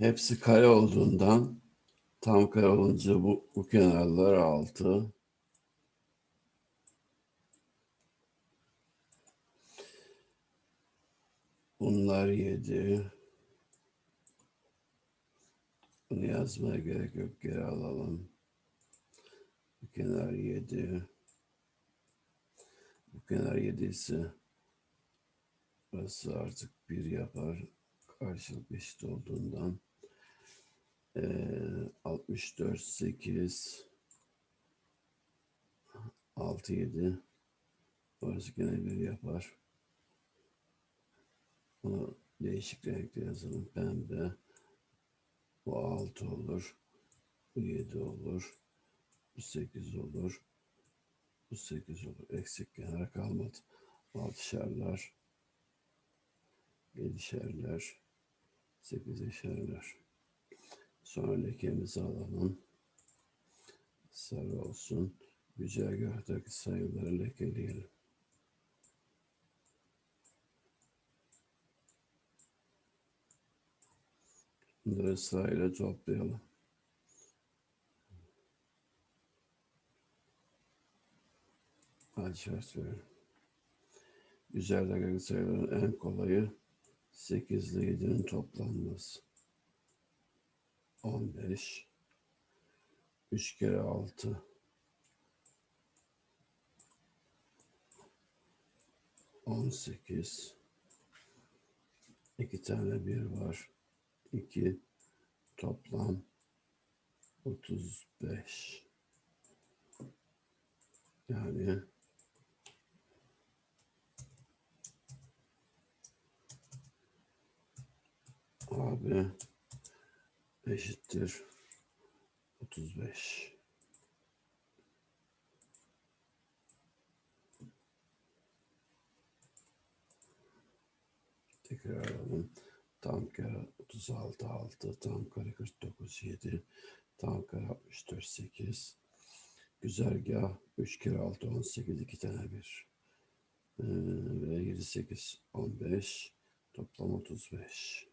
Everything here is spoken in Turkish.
Hepsi kare olduğundan tam kare olunca bu, bu kenarlar 6. Bunlar 7. Bunu yazmaya gerek yok. Geri alalım. Bu kenar 7. Bu kenar 7 ise burası artık 1 yapar. Karşılık eşit olduğundan. Ee, 64, 8, 6, 7. Burası gene 1 yapar. Bunu değişik renkle yazalım. Pembe. Bu 6 olur. Bu 7 olur. Bu 8 olur. Bu 8 olur. Eksik kenara kalmadı. Altışarlar. Yedişerler. Sekizişerler. Sonra lekemizi alalım. Sarı olsun. Güzergahtaki sayıları lekeleyelim. Bunları sırayla toplayalım. Açığa söylüyorum. Güzergahtaki sayıların en kolayı 8 ile 7'nin toplanması. 15 3 kere 6 18 2 tane 1 var. 2 toplam 35 yani abi eşittir 35 tekrar alalım. Tam kare 36 6 tam kare 49 7 tam kare 64 8 güzergah 3 kere 6 18 2 tane 1 ee, ve 7 8 15 toplam 35